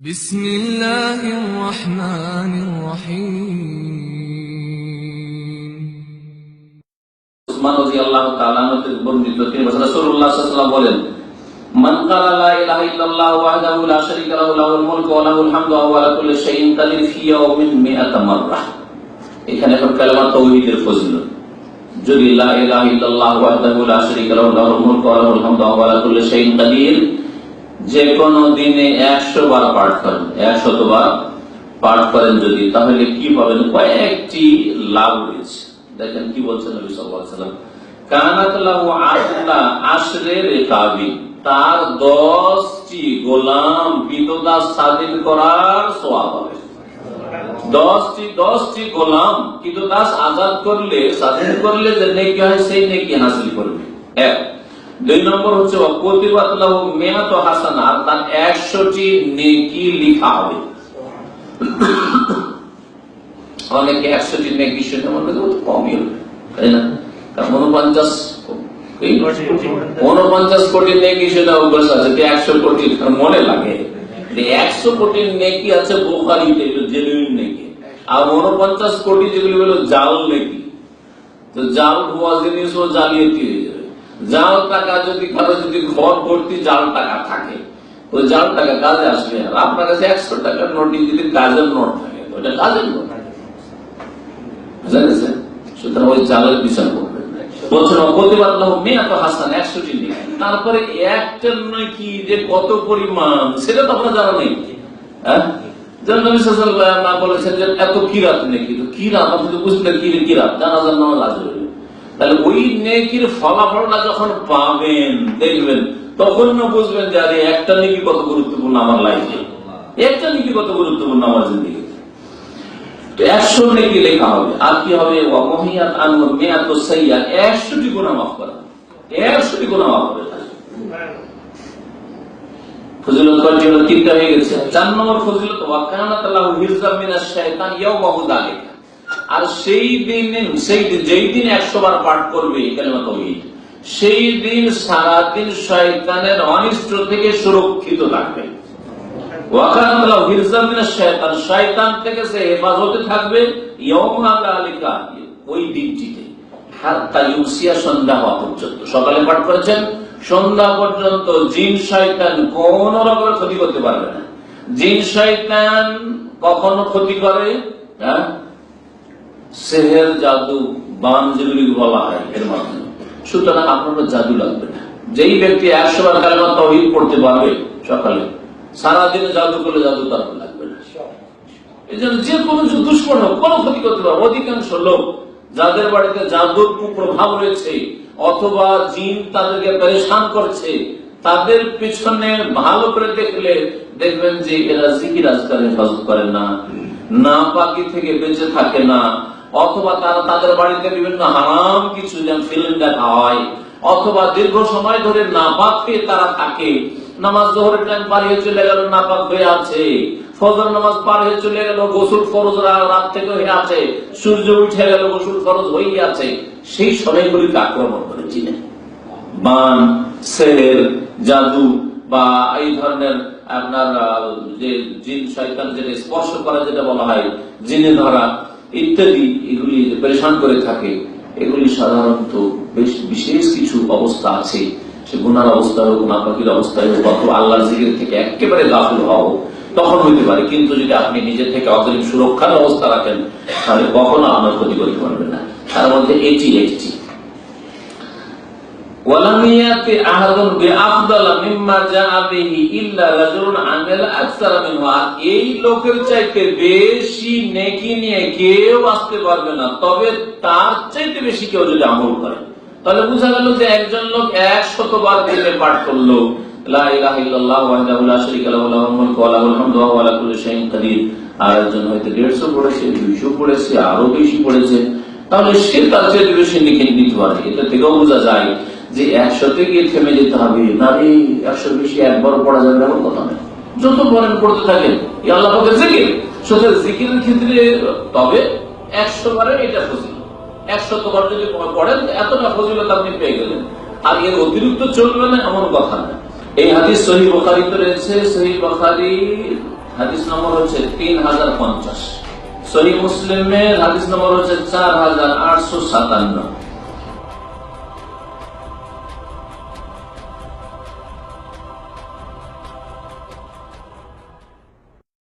بسم الله الرحمن الرحيم উসমান রাদিয়াল্লাহু তাআলা থেকে বর্ণিত তিনি বলেন রাসূলুল্লাহ সাল্লাল্লাহু আলাইহি ওয়াসাল্লাম বলেন মান ক্বালা লা ইলাহা ইল্লাল্লাহ ওয়াহদাহু লা শারীকা লাহু লাহুল মুলকু ওয়া লাহুল হামদু ওয়া হুয়া আলা কুল্লি শাইইন কাদির ফি ইয়াউমিন মিআতা মাররা এখানে এখন কালেমা তাওহীদের ফজিলত যদি লা ইলাহা ইল্লাল্লাহ ওয়াহদাহু লা শারীকা লাহু লাহুল মুলকু ওয়া লাহুল হামদু ওয়া হুয়া আলা কুল্লি শাইইন কাদির যে কোনো দিনে 100 বার পাঠ করেন। 100 বার পাঠ করেন যদি, তাহলে কি পাবেন? কয়েকটি লাভ রয়েছে। দেখেন কি বলছেন নবী সাল্লাল্লাহু আলাইহি ওয়াসাল্লাম। কানাত লাহু আশরে রিকাবি তার 10টি গোলাম বিতদাস স্বাধীন করার সওয়াব হবে। দশটি দশটি গোলাম কিন্তু দাস আজাদ করলে স্বাধীন করলে যে নেকি হয়, সেই নেকি হাসিল করবে। এক। দুই নম্বর হচ্ছে অকতিবাতলাহু মেয়াত হাসানা আর তার একশোটি নেকি লিখা হবে। অনেকে একশোটি নেকি শুনে মনে করে তো কমই হবে তাই না? কারণ উনপঞ্চাশ এই উনপঞ্চাশ কোটি নেকি শুনে অভ্যাস আছে যে একশো কোটি তার মনে লাগে। যে একশো কোটি নেকি আছে বোখারিতে জেনুইন নেকি। আর উনপঞ্চাশ কোটি যেগুলি হলো জাল নেকি। তো জাল ভুয়া জিনিস ও জালিয়াতি হয়ে যাবে। জাল টাকা যদি কারও যদি ঘর, ভর্তি জাল টাকা থাকে, ওই জাল টাকা কাজে আসবে আর আপনার কাছে একশো টাকার নোটই যদি কাজের নোট থাকে। তো ওটা কাজের নোট তো তারপরে যে কত সেটা তো আপনার জানা নেই। হ্যাঁ? বলেছেন এত কিরাত নাকি তো কিরাত, আপনি তো বুঝতে কি কিরাত জানাজার নামাজ আজ তাহলে ওই নেকির ফলাফলটা যখন পাবেন, দেখবেন, তখন না বুঝবেন যে, আরে, একটা নেকি কত গুরুত্বপূর্ণ আমার লাইফে একটা নেকি কত গুরুত্বপূর্ণ আমার জিন্দগি একশো নেকি লেখা হবে। আর কি হবে? তিনটা হয়ে গেছে। চার আর সেই দিন সেই দিন, যেই দিন 100 বার পাঠ করবে সেই দিন সারা দিন শয়তানের অনিষ্ট থেকে সুরক্ষিত থাকবে। সকালে পাঠ করেছেন, সন্ধ্যা পর্যন্ত জিন শয়তান কোন রকমের ক্ষতি করতে পারবে না। জিন শয়তান কখনো ক্ষতি করে হ্যাঁ? সেহের জাদু বান যেগুলি বলা হয় এর মাধ্যমে। সুতরাং আপনার জাদু লাগবে না। যেই ব্যক্তি একশো বার কালেমা তহিদ পড়তে পারবে সকালে, সারাদিনে জাদু করলে জাদু তার লাগবে না। এই জন্য যে কোনো দুষ্কর্ম কোনো ক্ষতি করতে পারবে অধিকাংশ লোক যাদের বাড়িতে জাদুর কুপ্রভাব রয়েছে, অথবা জিন তাদেরকে পরেশান করছে, তাদের পিছনে ভালো করে দেখলে দেখবেন যে এরা জিকির আজকাল হেফাজত করে না। না পাকি থেকে বেঁচে থাকে না। অথবা তারা তাদের বাড়িতে বিভিন্ন হারাম কিছু ফিল্ম দেখা হয় অথবা দীর্ঘ সময় ধরে না পেয়ে তারা থাকে। নামাজ জোহরের টাইম পার হয়ে চলে গেল না পাক হয়ে আছে। ফজর নামাজ পার হয়ে চলে গেল, গোসল ফরজ রাত থেকে হয়ে আছে। সূর্য উঠে গেল, গোসল ফরজ হয়ে আছে। সেই সময়গুলিকে আক্রমণ বান সের জাদু বা এই ধরনের আপনার যে জিন, শয়তান যেটা স্পর্শ করা, যেটা বলা হয় জিনে ধরা ইত্যাদি এগুলি পরেশান করে থাকে, এগুলি সাধারণত বেশ বিশেষ কিছু অবস্থা আছে। সে গুনার অবস্থায় হোক, নাপাকির অবস্থায় হোক, অথবা আল্লাহ জিগের থেকে একেবারে গাফল হও তখন হইতে পারে। কিন্তু যদি আপনি নিজে থেকে অগ্রিম সুরক্ষার অবস্থা রাখেন, তাহলে কখনো আপনার ক্ষতি করতে পারবেন না। তার মধ্যে এটি একটি। একজন লোক একশত বার দিনে পাঠ করল। লা ইলাহা ইল্লাল্লাহ ওয়াহদাহু লা শারীকা লাহু, লাহুল মুলকু ওয়া লাহুল হামদু ওয়া আলা কুল্লি শাইইন কাদির। আর একজন হয়তো 150 পড়েছে 200 পড়েছে, আরও বেশি পড়েছে। তাহলে সে তার চেয়ে বেশি নিতে পারে। এটা থেকেও বোঝা যায় যে একশোতে গিয়ে থেমে যেতে হবে না রে একশো বেশি একবার পড়া যাবে এমন কথা নয়। যত বলেন পড়তে থাকেন আল্লাহ জিকির। সুতরাং জিকিরের ক্ষেত্রে, তবে একশো বারে এটা ফজিল একশো বার যদি পড়েন এতটা ফজিলত আপনি পেয়ে গেলেন। আর এর অতিরিক্ত চলবে না এমন কথা না এই হাদিস সহি বখারিতে রয়েছে, সহি বখারি হাদিস নম্বর হচ্ছে তিন হাজার পঞ্চাশ। সহি মুসলিমের হাদিস নম্বর হচ্ছে চার হাজার আটশো সাতান্ন।